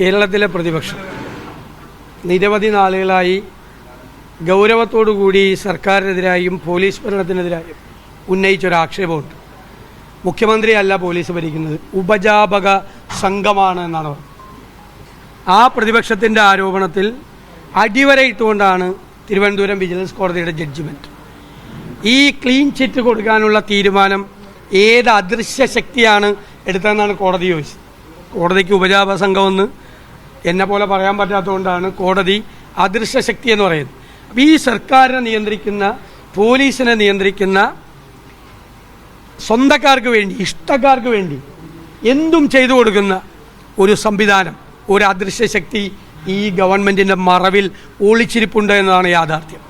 കേരളത്തിലെ പ്രതിപക്ഷം. നിരവധി നാളുകളായി ഗൗരവത്തോടുകൂടി സർക്കാരിനെതിരായും പോലീസ് ഭരണത്തിനെതിരായും ഉന്നയിച്ചൊരാക്ഷേപമുണ്ട്. മുഖ്യമന്ത്രിയല്ല പോലീസ് ഭരിക്കുന്നത് ഉപജാപക സംഘമാണ് എന്നാണ് ആ പ്രതിപക്ഷത്തിന്റെ ആരോപണത്തിൽ അടിവരയിട്ടുകൊണ്ടാണ് തിരുവനന്തപുരം വിജിലൻസ് കോടതിയുടെ ജഡ്ജിമെന്റ് ഈ ക്ലീൻ ചിറ്റ് കൊടുക്കാനുള്ള തീരുമാനം ഏത് അദൃശ്യ ശക്തിയാണ് എടുത്തതെന്നാണ് കോടതി ചോദിച്ചത്. കോടതിക്ക് ഉപജാപ സംഘമെന്ന് എന്നെ പോലെ പറയാൻ പറ്റാത്തതുകൊണ്ടാണ് കോടതി അദൃശ്യ ശക്തി എന്ന് പറയുന്നത്. അപ്പോൾ ഈ സർക്കാരിനെ നിയന്ത്രിക്കുന്ന പോലീസിനെ നിയന്ത്രിക്കുന്ന സ്വന്തക്കാർക്ക് വേണ്ടി ഇഷ്ടക്കാർക്ക് വേണ്ടി എന്തും ചെയ്തു കൊടുക്കുന്ന ഒരു സംവിധാനം ഒരു അദൃശ്യ ശക്തി ഈ ഗവൺമെന്റിന്റെ മറവിൽ ഒളിച്ചിരിപ്പുണ്ട് എന്നതാണ് യാഥാർത്ഥ്യം.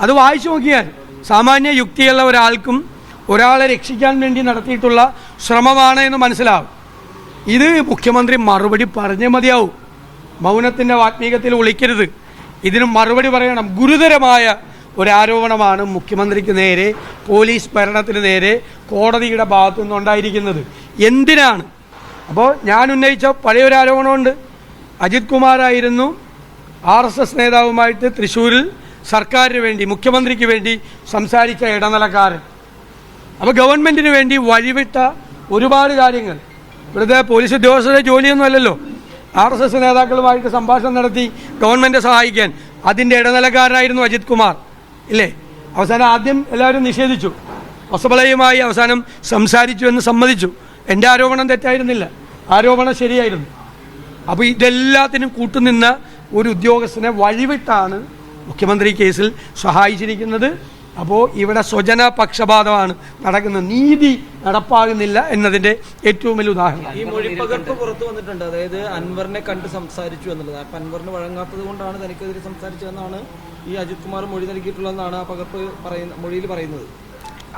അത് വായിച്ചു നോക്കിയാൽ സാമാന്യ യുക്തിയുള്ള ഒരാൾക്കും ഒരാളെ രക്ഷിക്കാൻ വേണ്ടി നടത്തിയിട്ടുള്ള ശ്രമമാണ് എന്ന് മനസ്സിലാവും. ഇത് മുഖ്യമന്ത്രി മറുപടി പറഞ്ഞേ മതിയാവും. മൗനത്തിന്റെ വാത്മീകത്തിൽ ഒളിക്കരുത് ഇതിന് മറുപടി പറയണം. ഗുരുതരമായ ഒരാരോപണമാണ് മുഖ്യമന്ത്രിക്ക് നേരെ പോലീസ് ഭരണത്തിന് നേരെ കോടതിയുടെ ഭാഗത്തു നിന്നുണ്ടായിരിക്കുന്നത് എന്തിനാണ്? അപ്പോൾ ഞാൻ ഉന്നയിച്ച പഴയൊരു ആരോപണമുണ്ട്. അജിത് കുമാറായിരുന്നു ആർ എസ് എസ് നേതാവുമായിട്ട് തൃശ്ശൂരിൽ സർക്കാരിന് വേണ്ടി മുഖ്യമന്ത്രിക്ക് വേണ്ടി സംസാരിച്ച ഇടനിലക്കാരൻ. അപ്പോൾ ഗവൺമെന്റിന് വേണ്ടി വഴിവിട്ട ഒരുപാട് കാര്യങ്ങൾ. ഇവിടുത്തെ പോലീസ് ഉദ്യോഗസ്ഥരുടെ ജോലിയൊന്നും അല്ലല്ലോ. ആർ എസ് എസ് നേതാക്കളുമായിട്ട് സംഭാഷണം നടത്തി ഗവൺമെന്റ് സഹായിക്കാൻ. അതിന്റെ ഇടനിലക്കാരനായിരുന്നു അജിത് കുമാർ. ഇല്ലേ? അവസാനം ആദ്യം എല്ലാവരും നിഷേധിച്ചു. ഒസബളയുമായി അവസാനം സംസാരിച്ചു എന്ന് സമ്മതിച്ചു. എന്റെ ആരോപണം തെറ്റായിരുന്നില്ല. ആരോപണം ശരിയായിരുന്നു. അപ്പോൾ ഇതെല്ലാത്തിനും കൂട്ടുനിന്ന ഒരു ഉദ്യോഗസ്ഥനെ വഴിവിട്ടാണ് മുഖ്യമന്ത്രി കേസിൽ സഹായിച്ചിരിക്കുന്നത്. അപ്പോൾ ഇവിടെ സ്വജന പക്ഷപാതമാണ് നടക്കുന്ന നീതി നടപ്പാകുന്നില്ല എന്നതിന്റെ ഏറ്റവും വലിയ ഉദാഹരണം. ഈ മൊഴിപ്പകർപ്പ് പുറത്തു വന്നിട്ടുണ്ട്. അതായത് അൻവറിനെ കണ്ട് സംസാരിച്ചു എന്നുള്ളത്. അപ്പൊ അൻവറിന് വഴങ്ങാത്തത് കൊണ്ടാണ് തനിക്കെതിരെ സംസാരിച്ചതെന്നാണ് ഈ അജിത് കുമാർ മൊഴി നൽകിയിട്ടുള്ളതെന്നാണ് ആ പകർപ്പ് പറയുന്ന മൊഴിയിൽ പറയുന്നത്.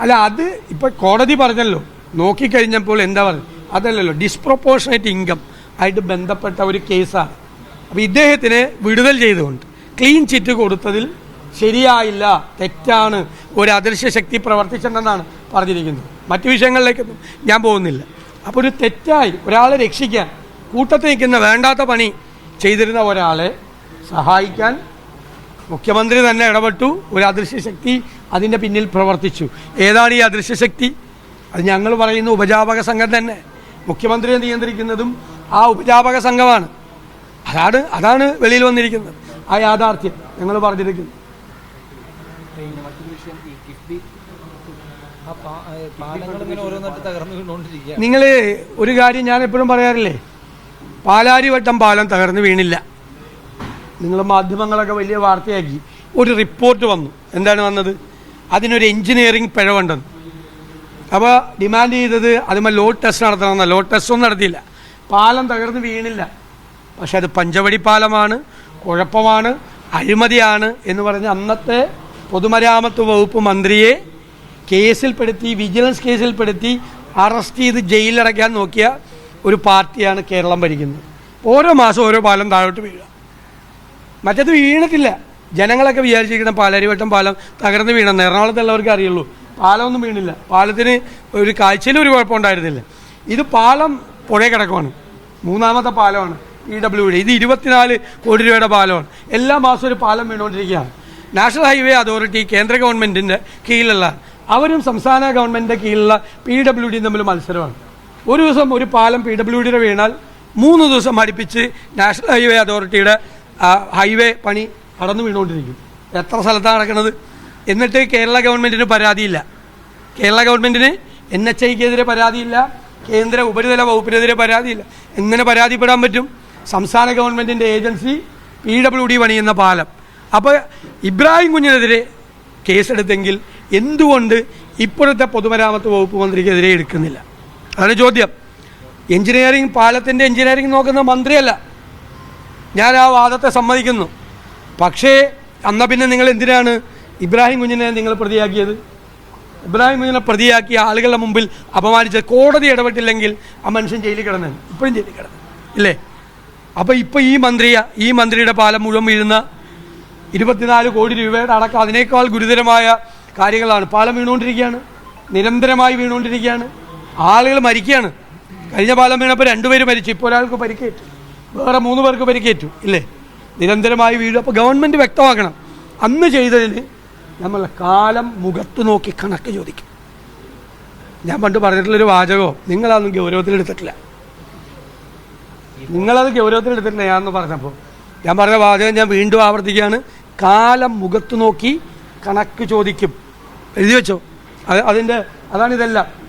അല്ല അത് ഇപ്പൊ കോടതി പറഞ്ഞല്ലോ. നോക്കിക്കഴിഞ്ഞപ്പോൾ എന്താ പറയുക അതല്ലല്ലോ ഡിസ്പ്രൊപ്പോർഷണേറ്റ് ഇൻകം ആയിട്ട് ബന്ധപ്പെട്ട ഒരു കേസാണ്. അപ്പോൾ ഇദ്ദേഹത്തിന് വിടുതൽ ചെയ്തുകൊണ്ട് ക്ലീൻ ചിറ്റ് കൊടുത്തതിൽ ശരിയായില്ല തെറ്റാണ് ഒരു അദൃശ്യ ശക്തി പ്രവർത്തിച്ചിട്ടുണ്ടെന്നാണ് പറഞ്ഞിരിക്കുന്നത്. മറ്റു വിഷയങ്ങളിലേക്കൊന്നും ഞാൻ പോകുന്നില്ല. അപ്പോൾ ഒരു തെറ്റായി ഒരാളെ രക്ഷിക്കാൻ കൂട്ടത്തിൽ നിൽക്കുന്ന വേണ്ടാത്ത പണി ചെയ്തിരുന്ന ഒരാളെ സഹായിക്കാൻ മുഖ്യമന്ത്രി തന്നെ ഇടപെട്ടു ഒരു അദൃശ്യ ശക്തി അതിന്റെ പിന്നിൽ പ്രവർത്തിച്ചു. ഏതാണ് ഈ അദൃശ്യ ശക്തി? അത് ഞങ്ങൾ പറയുന്ന ഉപജാപക സംഘം തന്നെ. മുഖ്യമന്ത്രിയെ നിയന്ത്രിക്കുന്നതും ആ ഉപജാപക സംഘമാണ്. അതാണ് അതാണ് വെളിയിൽ വന്നിരിക്കുന്നത്. ആ യാഥാർത്ഥ്യം ഞങ്ങൾ പറഞ്ഞിരിക്കുന്നു. നിങ്ങൾ ഒരു കാര്യം ഞാൻ എപ്പോഴും പറയാറില്ലേ? പാലാരിവട്ടം പാലം തകർന്ന് വീണില്ല. നിങ്ങൾ മാധ്യമങ്ങളൊക്കെ വലിയ വാർത്തയാക്കി. ഒരു റിപ്പോർട്ട് വന്നു. എന്താണ് വന്നത്? അതിനൊരു എഞ്ചിനീയറിംഗ് പിഴവുണ്ടെന്ന് അപ്പോൾ ഡിമാൻഡ് ചെയ്തത് അതുമ്പോൾ ലോഡ് ടെസ്റ്റ് നടത്തണമെന്ന ലോഡ് ടെസ്റ്റ് ഒന്നും നടത്തിയില്ല. പാലം തകർന്ന് വീണില്ല. പക്ഷെ അത് പഞ്ചവടി പാലമാണ് കുഴപ്പമാണ് അഴിമതിയാണ് എന്ന് പറഞ്ഞ് അന്നത്തെ പൊതുമരാമത്ത് വകുപ്പ് മന്ത്രിയെ കേസിൽപ്പെടുത്തി വിജിലൻസ് കേസിൽപ്പെടുത്തി അറസ്റ്റ് ചെയ്ത് ജയിലിലടയ്ക്കാൻ നോക്കിയ ഒരു പാർട്ടിയാണ് കേരളം ഭരിക്കുന്നത്. ഓരോ മാസം ഓരോ പാലം താഴോട്ട് വീഴുക. മറ്റത് വീണിട്ടില്ല. ജനങ്ങളൊക്കെ വിചാരിച്ചിരിക്കുന്ന പാലരിവട്ടം പാലം തകർന്ന് വീണെന്ന്. എറണാകുളത്തുള്ളവർക്ക് അറിയുള്ളൂ. പാലമൊന്നും വീണില്ല. പാലത്തിന് ഒരു കാഴ്ചയിലും ഒരു കുഴപ്പമുണ്ടായിരുന്നില്ല ഇത് പാലം പുഴ കിടക്കുവാണ്. മൂന്നാമത്തെ പാലമാണ് ഇ ഡബ്ല്യു ഡി. ഇത് ഇരുപത്തിനാല് കോടി രൂപയുടെ പാലമാണ്. എല്ലാ മാസവും ഒരു പാലം വീണുകൊണ്ടിരിക്കുകയാണ്. നാഷണൽ ഹൈവേ അതോറിറ്റി കേന്ദ്ര ഗവൺമെന്റിന്റെ കീഴിലുള്ള അവരും സംസ്ഥാന ഗവൺമെന്റിന്റെ കീഴിലുള്ള പി ഡബ്ല്യു ഡിയും തമ്മിൽ മത്സരമാണ്. ഒരു ദിവസം ഒരു പാലം പി ഡബ്ല്യു ഡിയുടെ വീണാൽ മൂന്ന് ദിവസം അടുപ്പിച്ച് നാഷണൽ ഹൈവേ അതോറിറ്റിയുടെ ഹൈവേ പണി കടന്നു വീണുകൊണ്ടിരിക്കും. എത്ര സ്ഥലത്താണ് നടക്കുന്നത്? എന്നിട്ട് കേരള ഗവൺമെന്റിന് പരാതിയില്ല. കേരള ഗവൺമെന്റിന് എൻ എച്ച് ഐക്കെതിരെ പരാതിയില്ല. കേന്ദ്ര ഉപരിതല വകുപ്പിനെതിരെ പരാതിയില്ല. എങ്ങനെ പരാതിപ്പെടാൻ പറ്റും? സംസ്ഥാന ഗവൺമെന്റിന്റെ ഏജൻസി പി ഡബ്ല്യു ഡി പണിയുന്ന പാലം. അപ്പോൾ ഇബ്രാഹിം കുഞ്ഞിനെതിരെ കേസെടുത്തെങ്കിൽ എന്തുകൊണ്ട് ഇപ്പോഴത്തെ പൊതുമരാമത്ത് വകുപ്പ് മന്ത്രിക്കെതിരെ എടുക്കുന്നില്ല? അതാണ് ചോദ്യം. എഞ്ചിനീയറിംഗ് പാലത്തിന്റെ എഞ്ചിനീയറിംഗ് നോക്കുന്ന മന്ത്രിയല്ല. ഞാൻ ആ വാദത്തെ സമ്മതിക്കുന്നു. പക്ഷേ അന്ന പിന്നെ നിങ്ങൾ എന്തിനാണ് ഇബ്രാഹിം കുഞ്ഞിനെ നിങ്ങൾ പ്രതിയാക്കിയത്? ഇബ്രാഹിം കുഞ്ഞിനെ പ്രതിയാക്കിയ ആളുകളുടെ മുമ്പിൽ അപമാനിച്ച കോടതി ഇടപെട്ടില്ലെങ്കിൽ ആ മനുഷ്യൻ ജയിലിൽ കിടന്നു ഇപ്പോഴും ജയിലിൽ കിടന്നു. ഇല്ലേ? അപ്പോൾ ഇപ്പോൾ ഈ മന്ത്രിയ ഈ മന്ത്രിയുടെ പാലം മുഴുവൻ വീഴുന്ന ഇരുപത്തിനാല് കോടി രൂപയുടെ അടക്കം അതിനേക്കാൾ ഗുരുതരമായ കാര്യങ്ങളാണ്. പാലം വീണുകൊണ്ടിരിക്കുകയാണ്. നിരന്തരമായി വീണുകൊണ്ടിരിക്കുകയാണ്. ആളുകൾ മരിക്കുകയാണ്. കഴിഞ്ഞ പാലം വീണപ്പോൾ രണ്ടുപേര് മരിച്ചു. ഇപ്പോൾ ഒരാൾക്ക് പരിക്കേറ്റു. വേറെ മൂന്ന് പേർക്ക് പരിക്കേറ്റു. ഇല്ലേ? നിരന്തരമായി വീഴും അപ്പോൾ ഗവൺമെന്റ് വ്യക്തമാക്കണം. അന്ന് ചെയ്തതിന് നമ്മൾ കാലം മുഖത്ത് നോക്കി കണക്ക് ചോദിക്കും. ഞാൻ പണ്ട് പറഞ്ഞിട്ടുള്ളൊരു വാചകമോ? നിങ്ങളതൊന്നും ഗൗരവത്തിലെടുത്തിട്ടില്ല. നിങ്ങളത് ഗൗരവത്തിലെടുത്തിട്ടില്ല ഞാൻ പറഞ്ഞപ്പോൾ. ഞാൻ പറഞ്ഞ വാചകം ഞാൻ വീണ്ടും ആവർത്തിക്കുകയാണ്. കാലം മുഖത്ത് നോക്കി കണക്ക് ചോദിക്കും. എഴുതി വെച്ചോ. അത് അതിന്റെ അതാണ് ഇതെല്ലാം.